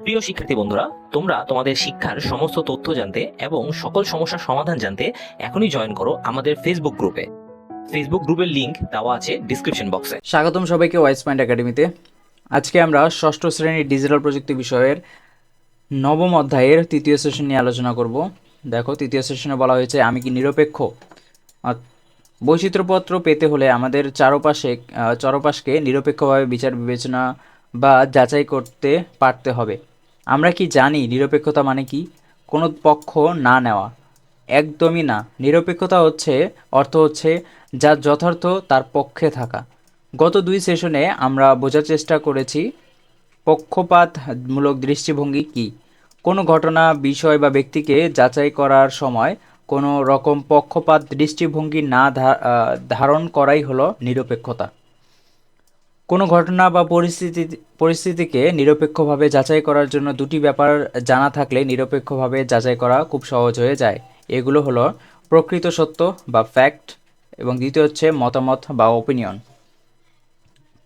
প্রিয় শিক্ষার্থী বন্ধুরা, তোমরা তোমাদের শিক্ষার সমস্ত তথ্য জানতে এবং সকল সমস্যার সমাধান জানতে এখনই জয়েন করো আমাদের ফেসবুক গ্রুপে ফেসবুক গ্রুপের লিংক দেওয়া আছে ডিসক্রিপশন বক্সে স্বাগতম সবাইকে ওয়াইস পয়েন্ট একাডেমিতে আজকে আমরা ষষ্ঠ শ্রেণির ডিজিটাল প্রযুক্তি বিষয়ের নবম অধ্যায়ের তৃতীয় সেশন নিয়ে আলোচনা করব। দেখো, তৃতীয় সেশনে বলা হয়েছে, আমি কি নিরপেক্ষ? বৈচিত্র্যপত্র পেতে হলে আমাদের চারপাশে চারপাশকে নিরপেক্ষভাবে বিচার বিবেচনা বা যাচাই করতে পারতে হবে। আমরা কি জানি নিরপেক্ষতা মানে কি? কোনো পক্ষ না নেওয়া। একদমই না। নিরপেক্ষতা হচ্ছে, অর্থ হচ্ছে যা যথার্থ তার পক্ষে থাকা। গত দুই সেশনে আমরা বোঝার চেষ্টা করেছি, পক্ষপাতমূলক দৃষ্টিভঙ্গি কি? কোনো ঘটনা, বিষয় বা ব্যক্তিকে যাচাই করার সময় কোনো রকম পক্ষপাত দৃষ্টিভঙ্গি না ধারণ করাই হলো নিরপেক্ষতা। কোনো ঘটনা বা পরিস্থিতি, পরিস্থিতিকে নিরপেক্ষভাবে যাচাই করার জন্য দুটি ব্যাপার জানা থাকলে নিরপেক্ষভাবে যাচাই করা খুব সহজ হয়ে যায়। এগুলো হলো প্রকৃত সত্য বা ফ্যাক্ট এবং দ্বিতীয় হচ্ছে মতামত বা ওপিনিয়ন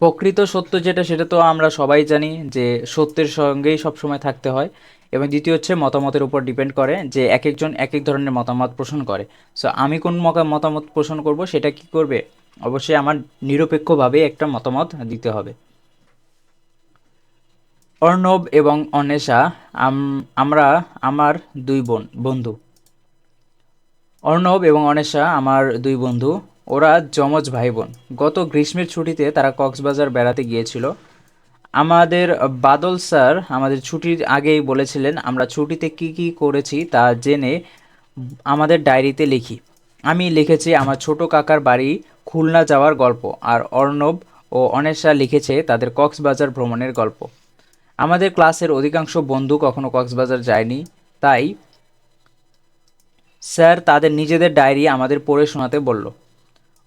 প্রকৃত সত্য যেটা সেটা তো আমরা সবাই জানি যে সত্যের সঙ্গেই সবসময় থাকতে হয় এবং দ্বিতীয় হচ্ছে মতামতের উপর ডিপেন্ড করে যে এক একজন এক এক ধরনের মতামত পোষণ করে। সো আমি কোন মতামত পোষণ করব, সেটা কি করবে? অবশ্যই আমার নিরপেক্ষভাবে একটা মতামত দিতে হবে। অর্ণব এবং আম- আমরা আমার দুই বোন, বন্ধু। অর্ণব এবং অনেশা আমার দুই বন্ধু। ওরা যমজ ভাই বোন গত গ্রীষ্মের ছুটিতে তারা কক্সবাজার বেড়াতে গিয়েছিল। আমাদের বাদল স্যার আমাদের ছুটির আগেই বলেছিলেন, আমরা ছুটিতে কি কি করেছি তা জেনে আমাদের ডায়েরিতে লিখি। আমি লিখেছি, আমার ছোট কাকার বাড়ি খুলনা যাওয়ার গল্প, আর অর্ণব ও অনেশা লিখেছে তাদের কক্সবাজার ভ্রমণের গল্প। আমাদের ক্লাসের অধিকাংশ বন্ধু কখনো কক্সবাজার যায়নি, তাই স্যার তাদের নিজেদের ডায়েরি আমাদের পড়ে শোনাতে বলল।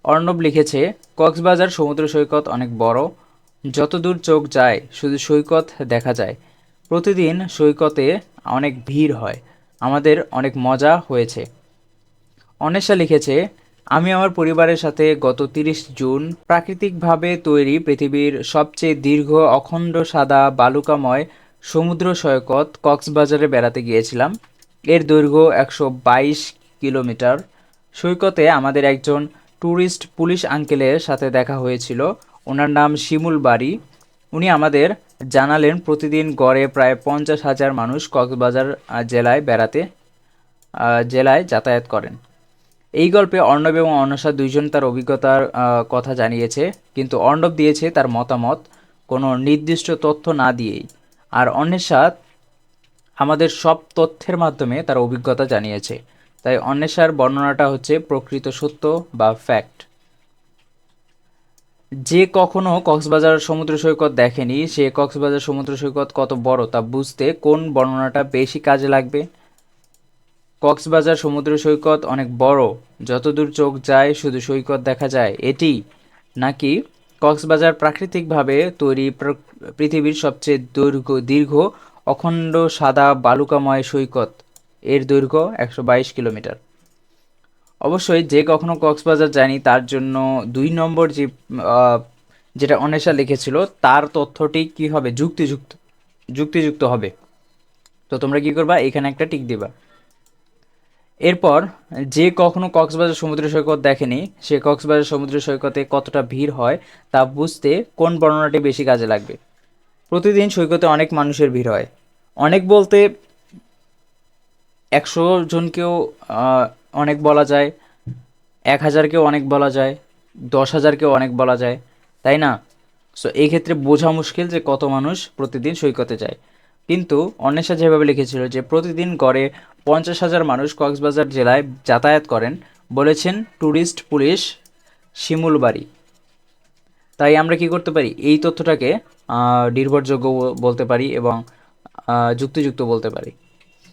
অর্ণব লিখেছে, কক্সবাজার সমুদ্র সৈকত অনেক বড়, যতদূর চোখ যায় শুধু সৈকত দেখা যায়। প্রতিদিন সৈকতে অনেক ভিড় হয়, আমাদের অনেক মজা হয়েছে। অনেশা লিখেছে আমি আমার পরিবারের সাথে গত তিরিশ জুন প্রাকৃতিকভাবে তৈরি পৃথিবীর সবচেয়ে দীর্ঘ, অখণ্ড, সাদা, বালুকাময় সমুদ্র সৈকত কক্সবাজারে বেড়াতে গিয়েছিলাম। এর দৈর্ঘ্য একশো বাইশ কিলোমিটার। সৈকতে আমাদের একজন ট্যুরিস্ট পুলিশ আঙ্কেলের সাথে দেখা হয়েছিল। ওনার নাম শিমুল বাড়ি। উনি আমাদের জানালেন, প্রতিদিন গড়ে প্রায় পঞ্চাশ হাজার মানুষ কক্সবাজার জেলায় বেড়াতে জেলায় যাতায়াত করেন। এই গল্পে অর্ণব এবং অনসা দুইজন তার অভিজ্ঞতার কথা জানিয়েছে, কিন্তু অর্ণব দিয়েছে তার মতামত কোনো নির্দিষ্ট তথ্য না দিয়েই। আর অন্বেষা আমাদের সব তথ্যের মাধ্যমে তার অভিজ্ঞতা জানিয়েছে। তাই অন্বেষার বর্ণনাটা হচ্ছে প্রকৃত সত্য বা ফ্যাক্ট। যে কখনো কক্সবাজার সমুদ্র সৈকত দেখেনি, সে কক্সবাজার সমুদ্র সৈকত কত বড় তা বুঝতে কোন বর্ণনাটা বেশি কাজে লাগবে? কক্সবাজার সমুদ্র সৈকত অনেক বড়। যতদূর চোখ যায়, শুধু সৈকত দেখা যায়। এটি নাকি কক্সবাজার প্রাকৃতিকভাবে তৈরি পৃথিবীর সবচেয়ে দৈর্ঘ্য, দীর্ঘ, অখণ্ড, সাদা, বালুকাময় সৈকত। এর দৈর্ঘ্য একশো বাইশ কিলোমিটার। অবশ্যই যে কখনো কক্সবাজার যায়নি, তার জন্য দুই নম্বর যে যেটা অনেশা লিখেছিল, তার তথ্যটি কি হবে? যুক্তিযুক্ত যুক্তিযুক্ত হবে। তো তোমরা কি করবা? এখানে একটা টিক দিবা। এরপর যে কখনো কক্সবাজার সমুদ্র সৈকত দেখেনি, সে কক্সবাজার সমুদ্র সৈকতে কতটা ভিড় হয় তা বুঝতে কোন বর্ণনাটি বেশি কাজে লাগবে? প্রতিদিন সৈকতে অনেক মানুষের ভিড় হয়। অনেক বলতে একশো জনকেও অনেক বলা যায়, এক হাজারকেও অনেক বলা যায়, দশ হাজারকেও অনেক বলা যায়, তাই না? সো এই ক্ষেত্রে বোঝা মুশকিল যে কত মানুষ প্রতিদিন সৈকতে যায়। কিন্তু অন্বেষা যেভাবে লিখেছিল যে প্রতিদিন গড়ে পঞ্চাশ হাজার মানুষ কক্সবাজার জেলায় যাতায়াত করেন, বলেছেন ট্যুরিস্ট পুলিশ শিমুল বাড়ি। তাই আমরা কি করতে পারি? এই তথ্যটাকে নির্ভরযোগ্য বলতে পারি এবং যুক্তিযুক্ত বলতে পারি।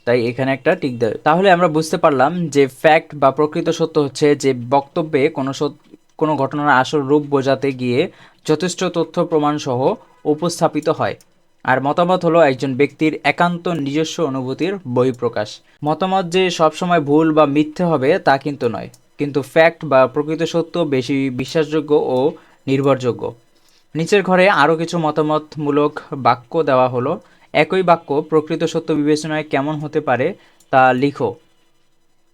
তাই এখানে একটা টিক দেয় তাহলে আমরা বুঝতে পারলাম যে ফ্যাক্ট বা প্রকৃত সত্য হচ্ছে যে বক্তব্যে কোনো কোনো ঘটনার আসল রূপ বোঝাতে গিয়ে যথেষ্ট তথ্য প্রমাণসহ উপস্থাপিত হয়। আর মতামত হলো একজন ব্যক্তির একান্ত নিজস্ব অনুভূতির বহিঃপ্রকাশ। মতামত যে সবসময় ভুল বা মিথ্যে হবে তা কিন্তু নয়, কিন্তু ফ্যাক্ট বা প্রকৃত সত্য বেশি বিশ্বাসযোগ্য ও নির্ভরযোগ্য। নিচের ঘরে আরও কিছু মতামতমূলক বাক্য দেওয়া হলো। একই বাক্য প্রকৃত সত্য বিবেচনায় কেমন হতে পারে তা লিখো।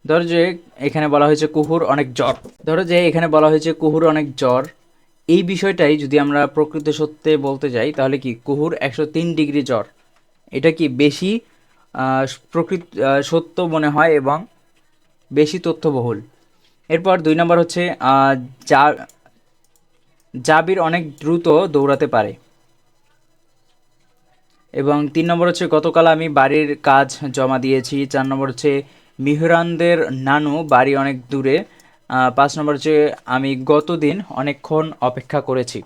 ধরো যে এখানে বলা হয়েছে কুহুর অনেক জ্বর। ধরো যে এখানে বলা হয়েছে কুহুর অনেক জ্বর। এই বিষয়টাই যদি আমরা প্রকৃত সত্যে বলতে যাই, তাহলে কি কুহুর একশো তিন ডিগ্রি জ্বর? এটা কি বেশি প্রকৃত সত্য মনে হয় এবং বেশি তথ্যবহুল? এরপর দুই নম্বর হচ্ছে জাবির অনেক দ্রুত দৌড়াতে পারে। এবং তিন নম্বর হচ্ছে, গতকাল আমি বাড়ির কাজ জমা দিয়েছি। চার নম্বর হচ্ছে, মিহরানদের নানু বাড়ি অনেক দূরে পাঁচ নম্বর হচ্ছে, আমি গতদিন অনেকক্ষণ অপেক্ষা করেছি।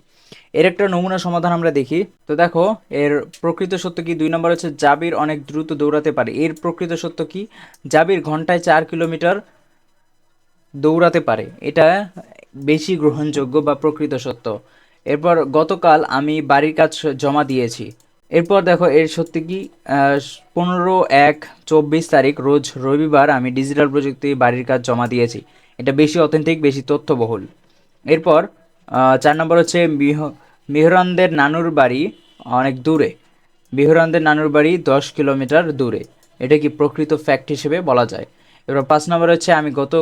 এর একটা নমুনা সমাধান আমরা দেখি। তো দেখো, এর প্রকৃত সত্য কি? দুই নম্বর হচ্ছে, জাবির অনেক দ্রুত দৌড়াতে পারে। এর প্রকৃত সত্য কি? জাবির ঘন্টায় চার কিলোমিটার দৌড়াতে পারে। এটা বেশি গ্রহণযোগ্য বা প্রকৃত সত্য। এরপর, গতকাল আমি বাড়ির কাজ জমা দিয়েছি। এরপর দেখো, এর সত্যি কি? পনেরো এক চব্বিশ তারিখ, রোজ রবিবার আমি ডিজিটাল প্রযুক্তি বাড়ির কাজ জমা দিয়েছি। এটা বেশি অথেন্টিক বেশি তথ্যবহুল। এরপর চার নম্বর হচ্ছে মিহ, মিহরানদের নানুর বাড়ি অনেক দূরে। মিহরানদের নানুর বাড়ি দশ কিলোমিটার দূরে। এটা কি প্রকৃত ফ্যাক্ট হিসেবে বলা যায়? এবার পাঁচ নম্বর হচ্ছে, আমি গত,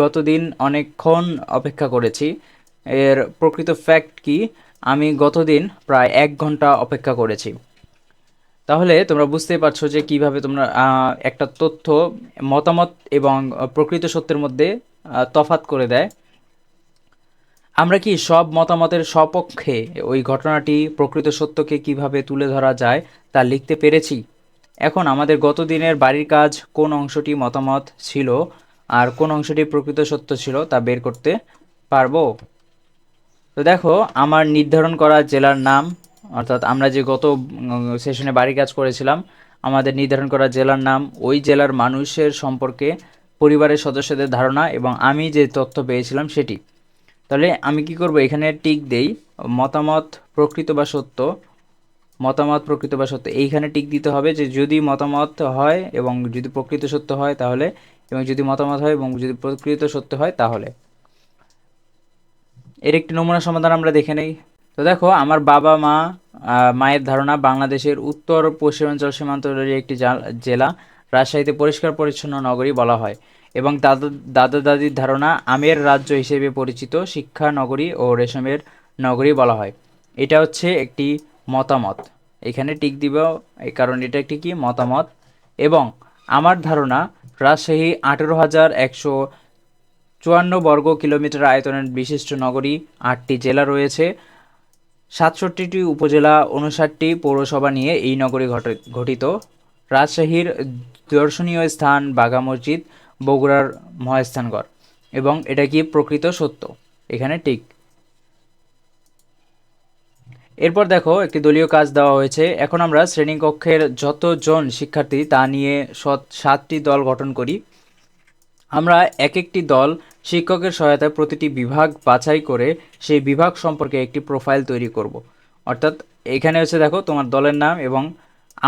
গতদিন অনেকক্ষণ অপেক্ষা করেছি। এর প্রকৃত ফ্যাক্ট কি? আমি গতদিন প্রায় এক ঘণ্টা অপেক্ষা করেছি। তাহলে তোমরা বুঝতেই পারছ যে কীভাবে তোমরা একটা তথ্য, মতামত এবং প্রকৃত সত্যের মধ্যে তফাৎ করে দেয়। আমরা কি সব মতামতের সপক্ষে ওই ঘটনাটি প্রকৃত সত্যকে কীভাবে তুলে ধরা যায় তা লিখতে পেরেছি? এখন আমাদের গত দিনের বাড়ির কাজ কোন অংশটি মতামত ছিল আর কোন অংশটি প্রকৃত সত্য ছিল তা বের করতে পারব? তো দেখো, আমার নির্ধারণ করা জেলার নাম, অর্থাৎ আমরা যে গত সেশনে বাড়ি কাজ করেছিলাম, আমাদের নির্ধারণ করা জেলার নাম, ওই জেলার মানুষের সম্পর্কে পরিবারের সদস্যদের ধারণা এবং আমি যে তথ্য পেয়েছিলাম সেটি। তাহলে আমি কি করব? এখানে টিক দেই। মতামত প্রকৃত বা সত্য। মতামত প্রকৃত বা সত্য। এইখানে টিক দিতে হবে যে যদি মতামত হয় এবং যদি প্রকৃত সত্য হয় তাহলে, এবং যদি মতামত হয় এবং যদি প্রকৃত সত্য হয় তাহলে। এর একটি নমুনা সমাধান আমরা দেখে নেই। তো দেখো, আমার বাবা, মা মায়ের ধারণা বাংলাদেশের উত্তর পশ্চিমাঞ্চল সীমান্তরের একটি জেলা। রাজশাহীতে পরিষ্কার পরিচ্ছন্ন নগরী বলা হয় এবং দাদা দাদা দাদির ধারণা আমের রাজ্য হিসেবে পরিচিত শিক্ষা নগরী ও রেশমের নগরী বলা হয়। এটা হচ্ছে একটি মতামত। এখানে টিক দিব কারণ এটা একটি কি? মতামত। এবং আমার ধারণা রাজশাহী আঠেরো হাজার একশো চুয়ান্ন বর্গ কিলোমিটার আয়তনের বিশিষ্ট নগরী, আটটি জেলা রয়েছে। সাতষট্টিটি উপজেলা, উনষাটটি পৌরসভা নিয়ে এই নগরী ঘট- গঠিত রাজশাহীর দর্শনীয় স্থান বাঘা মসজিদ, বগুড়ার মহাস্থানগড় এবং এটা কি প্রকৃত সত্য? এখানে ঠিক। এরপর দেখো, একটি দলীয় কাজ দেওয়া হয়েছে। এখন আমরা শ্রেণীকক্ষের যতজন শিক্ষার্থী তা নিয়ে সাতটি দল গঠন করি। আমরা এক একটি দল শিক্ষকের সহায়তায় প্রতিটি বিভাগ বাছাই করে সেই বিভাগ সম্পর্কে একটি প্রোফাইল তৈরি করব। অর্থাৎ এখানে হচ্ছে দেখো তোমার দলের নাম এবং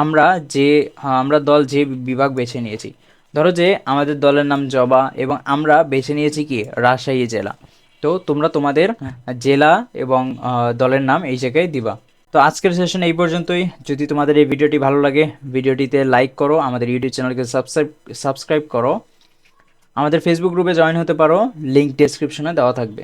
আমরা যে হ্যাঁ, আমরা দল যে বিভাগ বেছে নিয়েছি। ধরো যে আমাদের দলের নাম জবা এবং আমরা বেছে নিয়েছি কি? রাজশাহী জেলা। তো তোমরা তোমাদের জেলা এবং দলের নাম এই জায়গায় দিবা। তো আজকের সেশন এই পর্যন্তই। যদি তোমাদের এই ভিডিওটি ভালো লাগে ভিডিওটিতে লাইক করো আমাদের ইউটিউব চ্যানেলকে সাবস্ক্রাইব সাবস্ক্রাইব করো। আমাদের ফেসবুক গ্রুপে জয়েন হতে পারো লিঙ্ক ডেসক্রিপশনে দেওয়া থাকবে।